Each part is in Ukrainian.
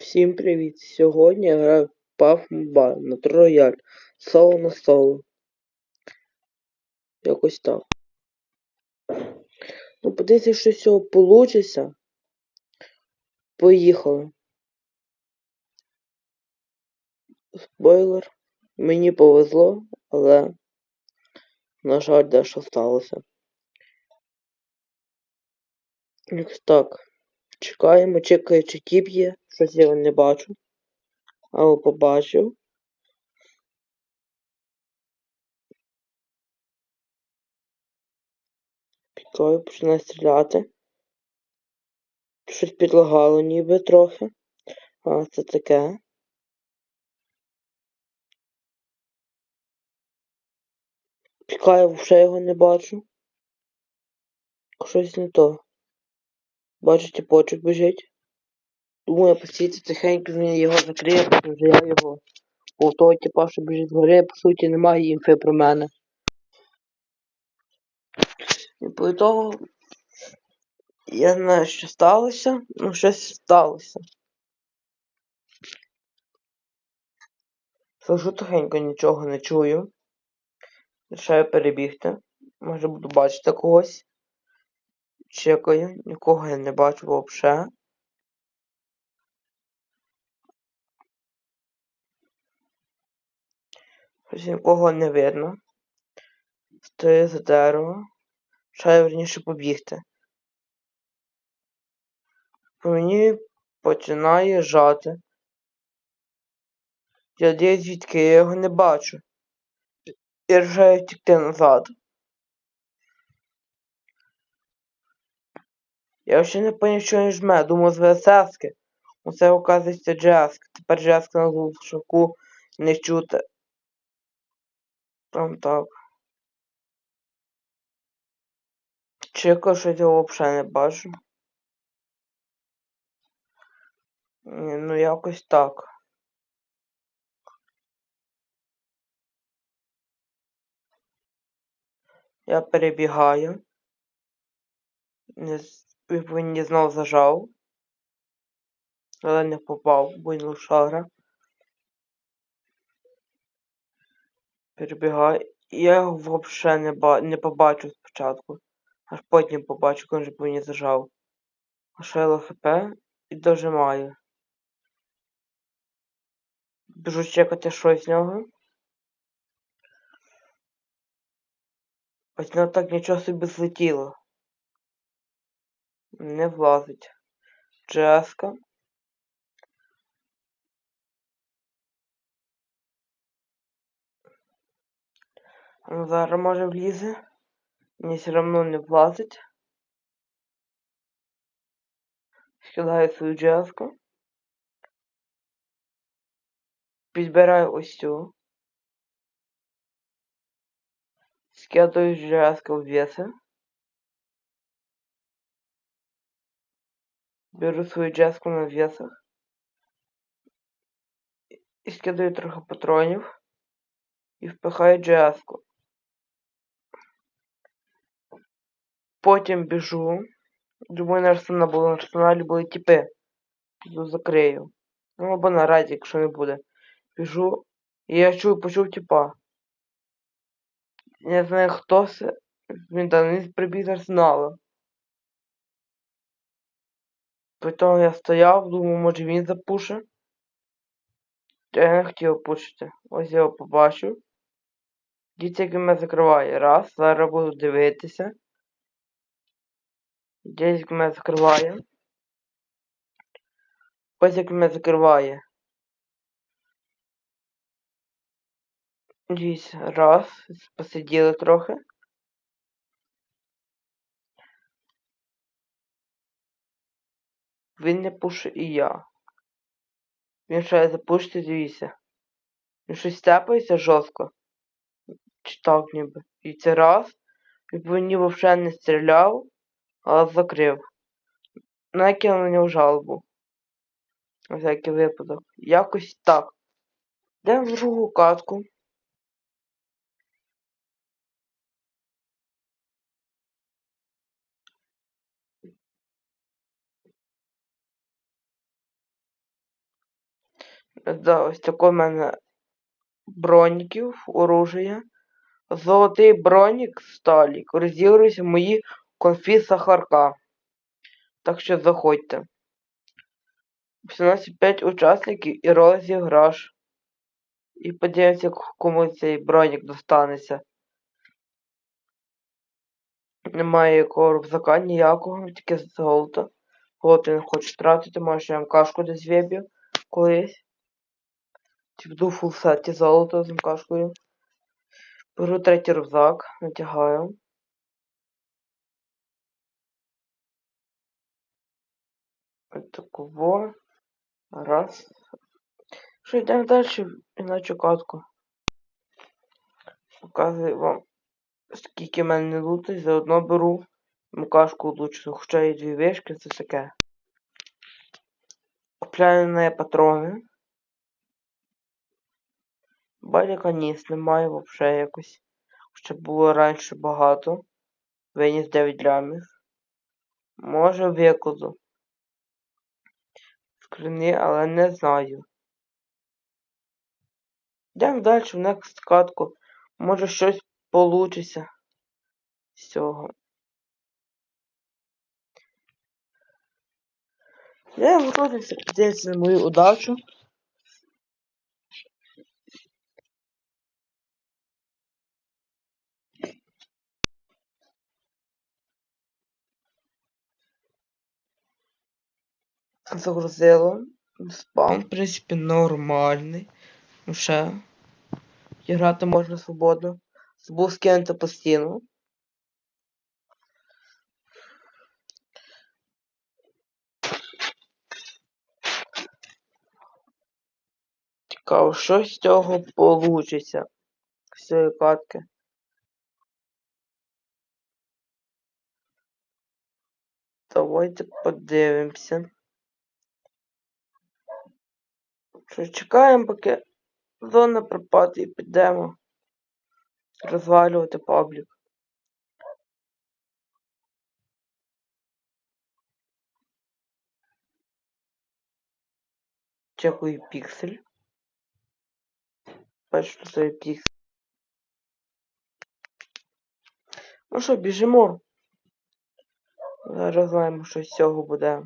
Всім привіт! Сьогодні я граю PUBG Mobile на Рояль соло на соло. Якось так. Ну, подивіться, що з цього получиться. Поїхали. Спойлер. Мені повезло, але, на жаль, дещо сталося. Так. Чекаємо, чекаю, чи тіп є. Щось я не бачу. Але побачив. Пікаю, починає стріляти. Щось підлагало ніби трохи. А, це таке. Пікаю, вже його не бачу. Щось не то. Бачу, тіпочок біжить. Думаю, постійте тихенько він його закриє, тому вже я його. У того типа, що біжить згори, по суті, немає інфи про мене. І по того я знаю, що сталося, ну щось сталося. Сижу тихенько, нічого не чую. Рішаю перебігти. Може буду бачити когось. Чекаю, нікого я не бачу взагалі. Щось нікого не видно. Стою за дерево. Шаю верніше побігти. По мені починає жати. Я десь звідки я його не бачу. І рішаю втікти назад. Я ще не поняв, що він жме. Думав з ВССки. Оце оказується джеск. Тепер джеск на глушаку не чути. Там так. Чекаю, що я взагалі не бачу. Ну якось так. Я перебігаю. Він не знов зажав. Але не попав, бо він лошара. Перебігаю. Я його взагалі не, ба... не побачу спочатку. Аж потім побачу, коли вже мені зажав. Лишило хп і дожимаю. Біжу чекати щось з нього. Ось воно так нічого собі злетіло. Не влазить. Джеска. Ну, зараз може влізе. Мені все одно не влазить. Скидаю свою джеску. Підбираю ось цю. Скидаю джеску в веси. Беру свою джеску на весах. І скидаю трохи патронів. І впихаю джеску. Потім біжу. Думаю, на арсенал, бо на арсеналі були тіпи. Піду закрию. Ну або на раді, якщо не буде. Біжу. І я чую, почув тіпа. Я знаю хто це. Він там прибіг з арсеналу. Потім я стояв, думав, може він запуше. Я не хотів пушити. Ось я його побачив. Як він мене закриває. Раз, зараз буду дивитися. Десь мене закриває. Ось як мене закриває. Дивіться, раз, посиділи трохи. Він не пушить і я. Він ще запушити, дивіться. Він щось тепається жорстко. Чи так ніби. І це раз. Він мені взагалі не стріляв, закрив. Накинув на нього жалобу. На всякий випадок. Якось так. Йдемо в другу катку. Да, ось такий в мене броніків, оружия. Золотий бронік Сталік. Розігруються мої конфі Сахарка. Так що заходьте. 18 учасників і розіграш. І подивимося, кому цей бронік достанеться. Немає якого рюкзака ніякого, тільки золото. От він хоче тратити, може я МКшку десь виб'ю колись. Чи буду фулсеті золото з МКшкою. Беру третій рюкзак, натягаю. Такого. Раз. Що йдемо далі, іначе катку. Показую вам, скільки в мене лутить, заодно беру МКшку лучшу, хоча і дві вишки, це таке. Купляю на патрони. Баліка ніс немає взагалі якось. Ще було раніше багато. Виніс 9 лямів. Може викладу. Скрини, але не знаю. Йдемо далі в next катку. Може щось получиться з цього. Я готуюся подивитися на мою удачу. Загрузило. Спам, в принципі, нормальний. Ну ще. І грати можна свободно. Забув скинути постійно. Цікаво, що з цього получиться. З цієї катки. Давайте подивимося. Що чекаємо, поки зона пропаде і підемо розвалювати паблік. Чекаю піксель. Бачу, що це піксель. Ну що, біжимо. Зараз знаємо, що з цього буде.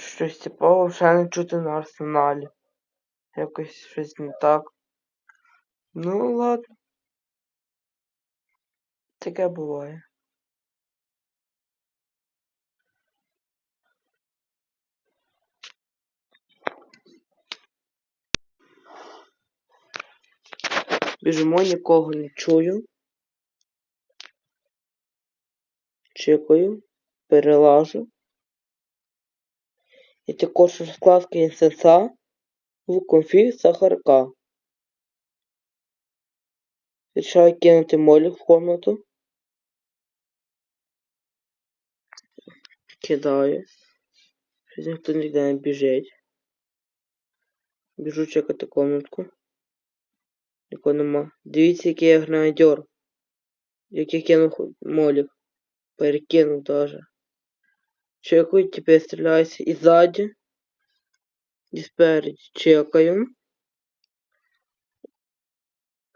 Щось типово вже не чути на арсеналі. Якось щось не так. Ну ладно. Таке буває. Біжимо, нікого не чую. Чекаю, перелажу. І також розкладка інсенса в конфі сахарка. Рішаю кинути молік в комнату. Кидаю. Щось ніхто ніде не біжить. Біжу чекати комнатку. Нікого нема. Дивіться, який я гранатер. Як я кинув молік. Перекинув даже. Чекаю, тепер стріляюся і ззаді. І спереді чекаю.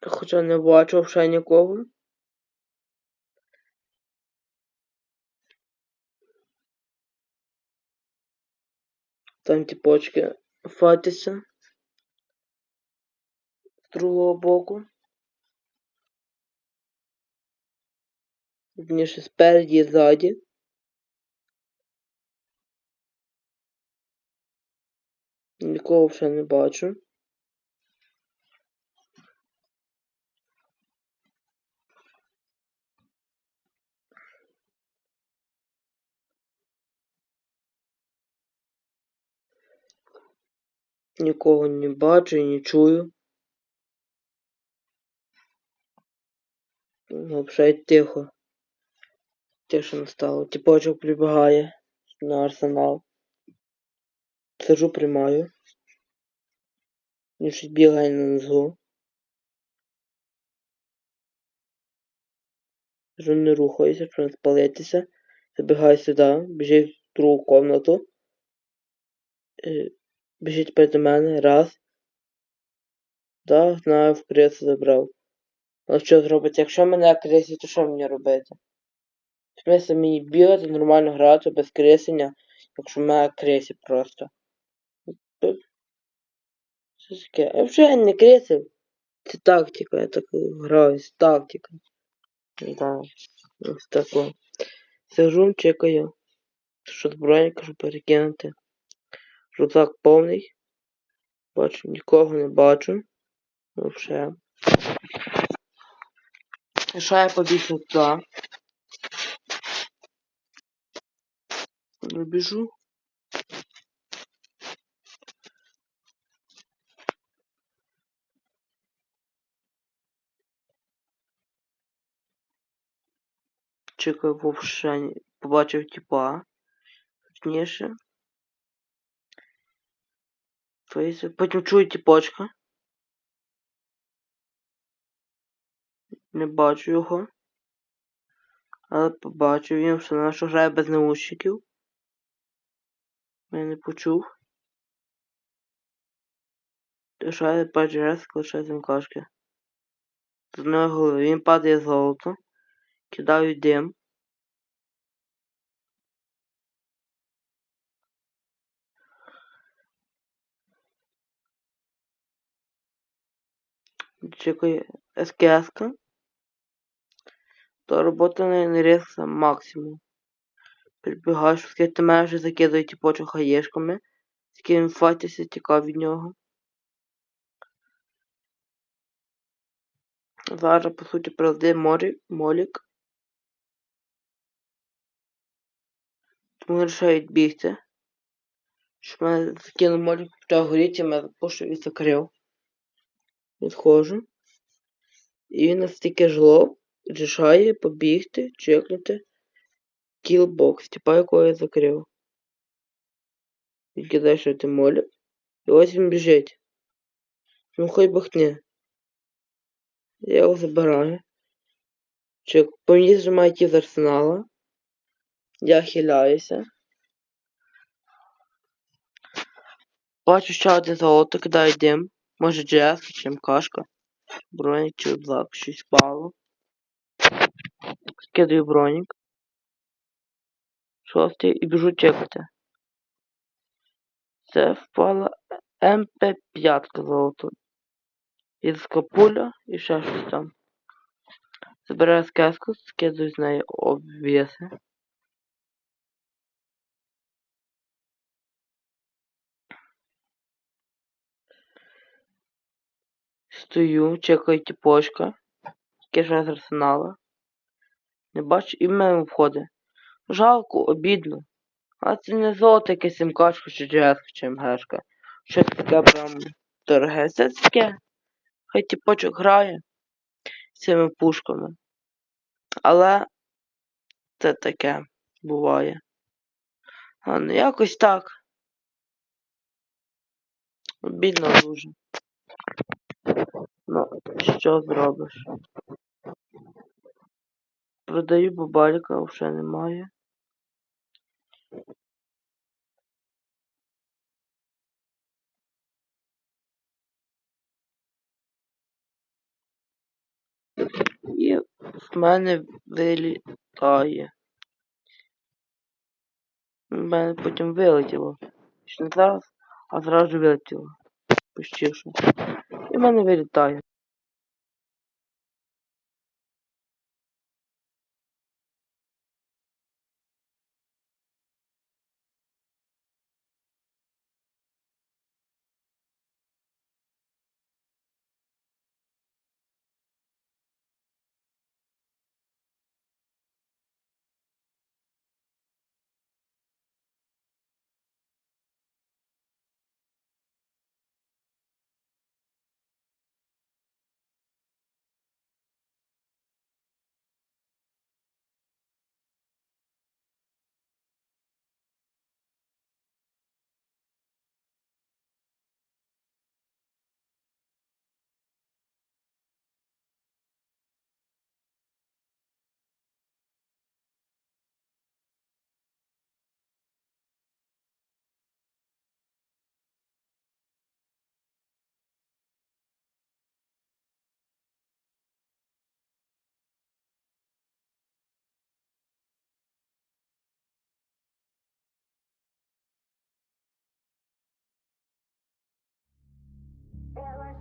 Хоча не бачу ще нікого. Там ті почки фатяться. З другого боку. Вніше спереді і ззаді. Нікого вже не бачу. Нікого не бачу і не чую. Взагалі тихо. Тише настало. Тіпочок прибігає. на арсенал. Сижу, приймаю. Він щось на низу. Сижу, не рухаюся, щоб не спалитися. Забігаю сюди, біжить в другу комнату. Е, Біжить перед мене, раз. Да, знаю, в кресу забрав. Але що зробити? Якщо мене кресить, то що мені робити? В смысле мені бігати, нормально грати без кресення, якщо мене кресить просто. Що таке? Я вже не кресив. Це тактика, я так граю з тактикою. Да, ось тако. Сижу, чекаю. Що зброя, кажу перекинути. Рюкзак повний. Бачу, нікого не бачу. Вообще. І що я побіг туди? Добіжу. Вообще. не- Побачив типа. Точніше. Потім чую тіпочка. Не бачу його. Але побачив він, що на що грає без наушників. Я не почув. Лишає перший раз, лишає замкашки. З одної голови. Він падає золото. Кидаю дим. Чекаю СКС-ка. То робота не різка максимум. Прибігаю, що мене вже закидують тіпочок хаєшками. Ким файтися, тікав від нього. Зараз, по суті, правди морі, молік. Вирішають бігти. Щоб мене закинув молік, почав горіти, я мене запушив і закрив. Відходжу. І він настільки жлоб, рішає побігти, чекнути кілбокс, типа якого я закрив. Він кидає що ти молік. І ось він біжить. Ну хай бахне. Я його забираю. Чек, по мені зжимає ті з арсенала. Я хиляюся. Бачу ще одне золото, кидаю дим. Може джес, чи МКшка. Бронік чи блак, щось впало. Скидаю бронік. Шостий і біжу чекати. Це впала МП5 золото. Із капуля і ще щось там. Забираю сказку, скидаю з неї обвіси. Стою, чекаю тіпочка. Киша з арсенала. Не бачу і в мене входить. Жалко, обідно. А це не золото якесь МКшка чи джеска чи МГшка. Щось таке прям дороге. Це таке. Хай тіпочок грає з цими пушками. Але це таке буває. А ну якось так. Бідно дуже. Ну, що зробиш? Продаю бабаліка, вже немає. І в мене вилітає. В мене потім вилетіло. Ще не зараз, а зразу вилетіло. Пущивши. І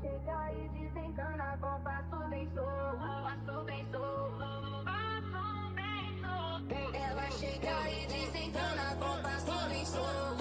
Chega e desencana com passo bem solto, passo bem solto, passo bem solto. Ela chega e desencana com passo bem solto.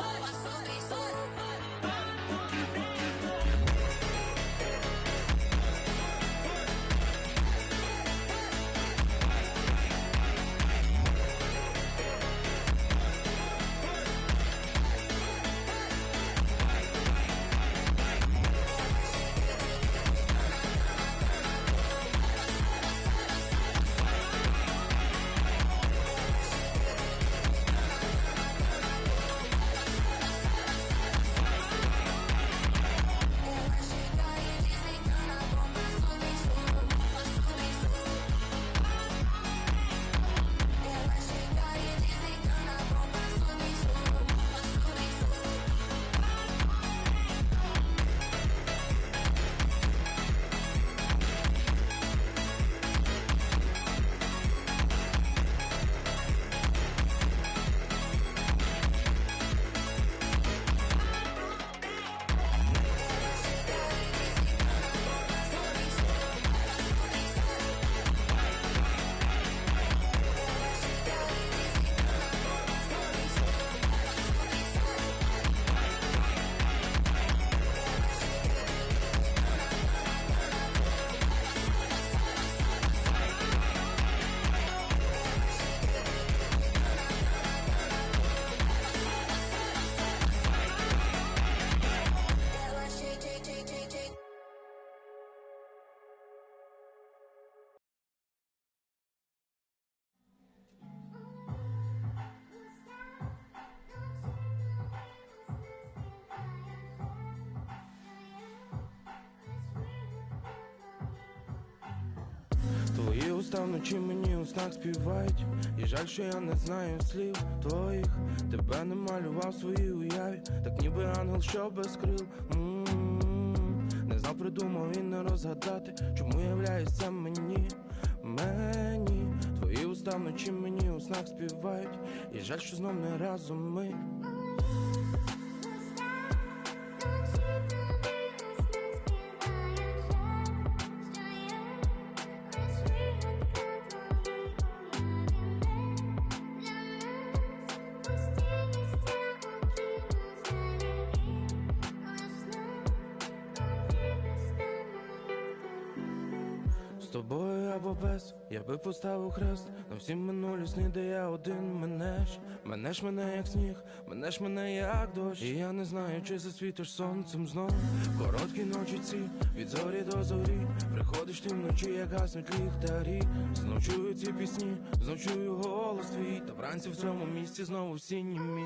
Вночі мені у снах співають? І жаль, що я не знаю слів твоїх. Тебе не малював своїй уяві. Так ніби ангел, що без крил. М-м-м. Не знав, придумав і не розгадати Чому являється мені, мені. Твої уста вночі мені у снах співають. І жаль, що знов не разом ми всі минулі сни, де я один мене ж, мене як сніг, мене ж мене як дощ. І я не знаю, чи засвітиш сонцем знов. Короткі ночі ці, від зорі до зорі. Приходиш ти вночі, як гаснуть ліхтарі. Знов чую ці пісні, знов чую голос твій. Та вранці в цьому місці знову всі німі.